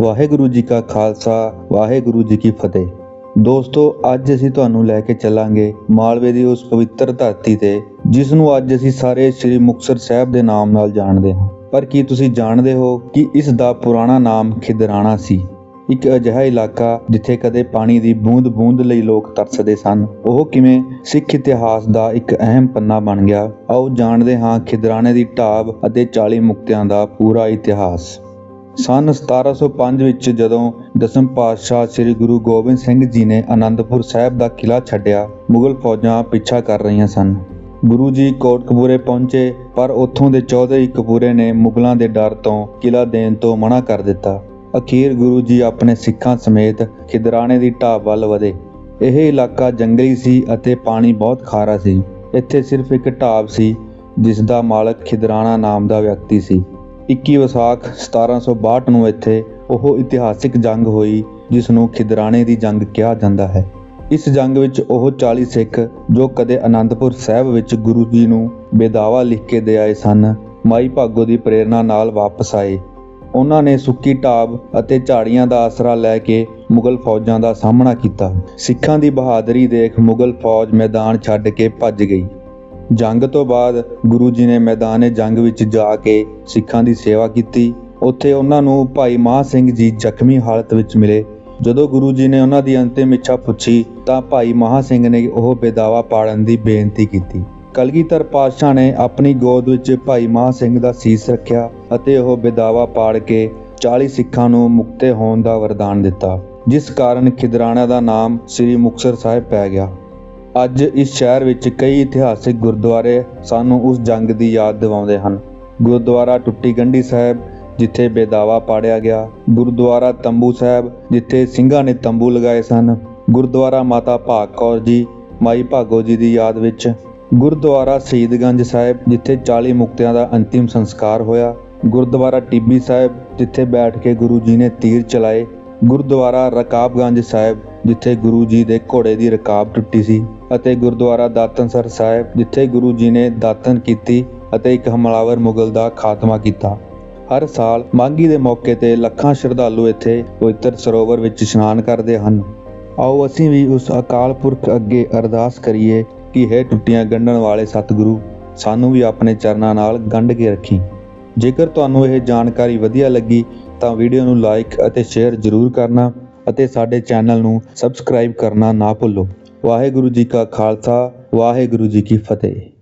ਵਾਹਿਗੁਰੂ ਜੀ ਕਾ ਖਾਲਸਾ, ਵਾਹਿਗੁਰੂ ਜੀ ਕੀ ਫਤਿਹ। ਦੋਸਤੋ, ਅੱਜ ਅਸੀਂ ਤੁਹਾਨੂੰ ਲੈ ਕੇ ਚੱਲਾਂਗੇ ਮਾਲਵੇ ਦੀ ਉਸ ਪਵਿੱਤਰ ਧਰਤੀ ਤੇ, ਜਿਸ ਨੂੰ ਅੱਜ ਅਸੀਂ ਸਾਰੇ ਸ੍ਰੀ ਮੁਕਤਸਰ ਸਾਹਿਬ ਦੇ ਨਾਮ ਨਾਲ ਜਾਣਦੇ ਹਾਂ। ਪਰ ਕੀ ਤੁਸੀਂ ਜਾਣਦੇ ਹੋ ਕਿ ਇਸ ਦਾ ਪੁਰਾਣਾ ਨਾਮ ਖਿਦਰਾਣਾ ਸੀ? ਇੱਕ ਅਜਿਹਾ ਇਲਾਕਾ ਜਿੱਥੇ ਕਦੇ ਪਾਣੀ ਦੀ ਬੂੰਦ-ਬੂੰਦ ਲਈ ਲੋਕ ਤਰਸਦੇ ਸਨ। ਉਹ ਕਿਵੇਂ ਸਿੱਖ ਇਤਿਹਾਸ ਦਾ ਇੱਕ ਅਹਿਮ ਪੰਨਾ ਬਣ ਗਿਆ। ਆਓ ਜਾਣਦੇ ਹਾਂ ਖਿਦਰਾਣੇ ਦੀ ਢਾਬ ਅਤੇ 40 ਮੁਕਤਿਆਂ ਦਾ ਪੂਰਾ ਇਤਿਹਾਸ। ਸਨ 1705 ਵਿੱਚ ਜਦੋਂ ਦਸਮ ਪਾਤਸ਼ਾਹ ਸ੍ਰੀ ਗੁਰੂ ਗੋਬਿੰਦ ਸਿੰਘ ਜੀ ਨੇ ਆਨੰਦਪੁਰ ਸਾਹਿਬ ਦਾ ਕਿਲ੍ਹਾ ਛੱਡਿਆ, ਮੁਗਲ ਫੌਜਾਂ ਪਿੱਛਾ ਕਰ ਰਹੀਆਂ ਸਨ। ਗੁਰੂ ਜੀ ਕੋਟਕਪੂਰੇ ਪਹੁੰਚੇ, ਪਰ ਉੱਥੋਂ ਦੇ ਚੌਧਰੀ ਕਪੂਰੇ ਨੇ ਮੁਗਲਾਂ ਦੇ ਡਰ ਤੋਂ ਕਿਲ੍ਹਾ ਦੇਣ ਤੋਂ ਮਨਾ ਕਰ ਦਿੱਤਾ। ਅਖੀਰ ਗੁਰੂ ਜੀ ਆਪਣੇ ਸਿੱਖਾਂ ਸਮੇਤ ਖਿਦਰਾਣੇ ਦੀ ਢਾਬ ਵੱਲ ਵਧੇ। ਇਹ ਇਲਾਕਾ ਜੰਗਲੀ ਸੀ ਅਤੇ ਪਾਣੀ ਬਹੁਤ ਖਾਰਾ ਸੀ। ਇੱਥੇ ਸਿਰਫ ਇੱਕ ਢਾਬ ਸੀ, ਜਿਸ ਦਾ ਮਾਲਕ ਖਿਦਰਾਣਾ ਨਾਮ ਦਾ ਵਿਅਕਤੀ ਸੀ। 21 ਵਿਸਾਖ 1762 ਨੂੰ ਇੱਥੇ ਉਹ ਇਤਿਹਾਸਿਕ ਜੰਗ ਹੋਈ ਜਿਸ ਨੂੰ ਖਿਦਰਾਣੇ ਦੀ ਜੰਗ ਕਿਹਾ ਜਾਂਦਾ ਹੈ। ਇਸ ਜੰਗ ਵਿੱਚ ਉਹ 40 ਸਿੱਖ ਜੋ ਕਦੇ ਆਨੰਦਪੁਰ ਸਾਹਿਬ ਵਿੱਚ ਗੁਰੂ ਜੀ ਨੂੰ ਬੇਦਾਵਾ ਲਿਖ ਕੇ ਦੇ ਆਏ ਸਨ, ਮਾਈ ਭਾਗੋ ਦੀ ਪ੍ਰੇਰਣਾ ਨਾਲ ਵਾਪਸ ਆਏ। ਉਹਨਾਂ ਨੇ ਸੁੱਕੀ ਢਾਬ ਅਤੇ ਝਾੜੀਆਂ ਦਾ ਆਸਰਾ ਲੈ ਕੇ ਮੁਗਲ ਫੌਜਾਂ ਦਾ ਸਾਹਮਣਾ ਕੀਤਾ। ਸਿੱਖਾਂ ਦੀ ਬਹਾਦਰੀ ਦੇਖ ਮੁਗਲ ਫੌਜ ਮੈਦਾਨ ਛੱਡ ਕੇ ਭੱਜ ਗਈ। ਜੰਗ ਤੋਂ ਬਾਅਦ ਗੁਰੂ ਜੀ ਨੇ ਮੈਦਾਨੇ ਜੰਗ ਵਿੱਚ ਜਾ ਕੇ ਸਿੱਖਾਂ ਦੀ ਸੇਵਾ ਕੀਤੀ। ਉੱਥੇ ਉਹਨਾਂ ਨੂੰ ਭਾਈ ਮਹਾਂ ਸਿੰਘ ਜੀ ਜ਼ਖਮੀ ਹਾਲਤ ਵਿੱਚ ਮਿਲੇ। ਜਦੋਂ ਗੁਰੂ ਜੀ ਨੇ ਉਹਨਾਂ ਦੀ ਅੰਤਿਮ ਇੱਛਾ ਪੁੱਛੀ, ਤਾਂ ਭਾਈ ਮਹਾਂ ਸਿੰਘ ਨੇ ਉਹ ਬੇਦਾਵਾ ਪਾੜਨ ਦੀ ਬੇਨਤੀ ਕੀਤੀ। ਕਲਗੀਧਰ ਪਾਤਸ਼ਾਹ ਨੇ ਆਪਣੀ ਗੋਦ ਵਿੱਚ ਭਾਈ ਮਹਾਂ ਸਿੰਘ ਦਾ ਸੀਸ ਰੱਖਿਆ ਅਤੇ ਉਹ ਬੇਦਾਵਾ ਪਾੜ ਕੇ 40 ਸਿੱਖਾਂ ਨੂੰ ਮੁਕਤੇ ਹੋਣ ਦਾ ਵਰਦਾਨ ਦਿੱਤਾ, ਜਿਸ ਕਾਰਨ ਖਿਦਰਾਣਾ ਦਾ ਨਾਮ ਸ੍ਰੀ ਮੁਕਤਸਰ ਸਾਹਿਬ ਪੈ ਗਿਆ। ਅੱਜ ਇਸ ਸ਼ਹਿਰ ਵਿੱਚ ਕਈ ਇਤਿਹਾਸਿਕ ਗੁਰਦੁਆਰੇ ਸਾਨੂੰ ਉਸ ਜੰਗ ਦੀ ਯਾਦ ਦਿਵਾਉਂਦੇ ਹਨ। ਗੁਰਦੁਆਰਾ ਟੁੱਟੀ ਗੰਢੀ ਸਾਹਿਬ, ਜਿੱਥੇ ਬੇਦਾਵਾ ਪਾੜਿਆ ਗਿਆ। ਗੁਰਦੁਆਰਾ ਤੰਬੂ ਸਾਹਿਬ, ਜਿੱਥੇ ਸਿੰਘਾਂ ਨੇ ਤੰਬੂ ਲਗਾਏ ਸਨ। ਗੁਰਦੁਆਰਾ ਮਾਤਾ ਭਾਗ ਕੌਰ ਜੀ, ਮਾਈ ਭਾਗੋ ਜੀ ਦੀ ਯਾਦ ਵਿੱਚ। ਗੁਰਦੁਆਰਾ ਸ਼ਹੀਦਗੰਜ ਸਾਹਿਬ, ਜਿੱਥੇ 40 ਮੁਕਤਿਆਂ ਦਾ ਅੰਤਿਮ ਸੰਸਕਾਰ ਹੋਇਆ। ਗੁਰਦੁਆਰਾ ਟਿੱਬੀ ਸਾਹਿਬ, ਜਿੱਥੇ ਬੈਠ ਕੇ ਗੁਰੂ ਜੀ ਨੇ ਤੀਰ ਚਲਾਏ। ਗੁਰਦੁਆਰਾ ਰਕਾਬਗੰਜ ਸਾਹਿਬ ਜਿੱਥੇ ਗੁਰੂ ਜੀ ਦੇ ਘੋੜੇ ਦੀ ਰਕਾਬ ਟੁੱਟੀ ਸੀ ਅਤੇ ਗੁਰਦੁਆਰਾ ਦਾਤਨਸਰ ਸਾਹਿਬ, ਜਿੱਥੇ ਗੁਰੂ ਜੀ ਨੇ ਦਾਤਨ ਕੀਤੀ ਅਤੇ ਇੱਕ ਹਮਲਾਵਰ ਮੁਗਲ ਦਾ ਖਾਤਮਾ ਕੀਤਾ। ਹਰ ਸਾਲ ਮਾਘੀ ਦੇ ਮੌਕੇ ਤੇ ਲੱਖਾਂ ਸ਼ਰਧਾਲੂ ਇੱਥੇ ਪਵਿੱਤਰ ਸਰੋਵਰ ਵਿੱਚ ਇਸ਼ਨਾਨ ਕਰਦੇ ਹਨ। ਆਓ ਅਸੀਂ ਵੀ ਉਸ ਅਕਾਲ ਪੁਰਖ ਅੱਗੇ ਅਰਦਾਸ ਕਰੀਏ ਕਿ ਹੈ ਟੁੱਟੀਆਂ ਗੰਢਣ ਵਾਲੇ ਸਤਿਗੁਰੂ ਸਾਨੂੰ ਵੀ ਆਪਣੇ ਚਰਨਾਂ ਨਾਲ ਗੰਢ ਕੇ ਰੱਖੀ। ਜੇਕਰ ਤੁਹਾਨੂੰ ਇਹ ਜਾਣਕਾਰੀ ਵਧੀਆ ਲੱਗੀ ਤਾਂ ਵੀਡੀਓ ਨੂੰ ਲਾਈਕ ਅਤੇ ਸ਼ੇਅਰ ਜ਼ਰੂਰ ਕਰਨਾ। ਅਤੇ ਸਾਡੇ ਚੈਨਲ ਨੂੰ ਸਬਸਕ੍ਰਾਈਬ ਕਰਨਾ ਨਾ ਭੁੱਲੋ। ਵਾਹਿਗੁਰੂ ਜੀ ਕਾ ਖਾਲਸਾ, ਵਾਹਿਗੁਰੂ ਜੀ ਕੀ ਫਤਿਹ।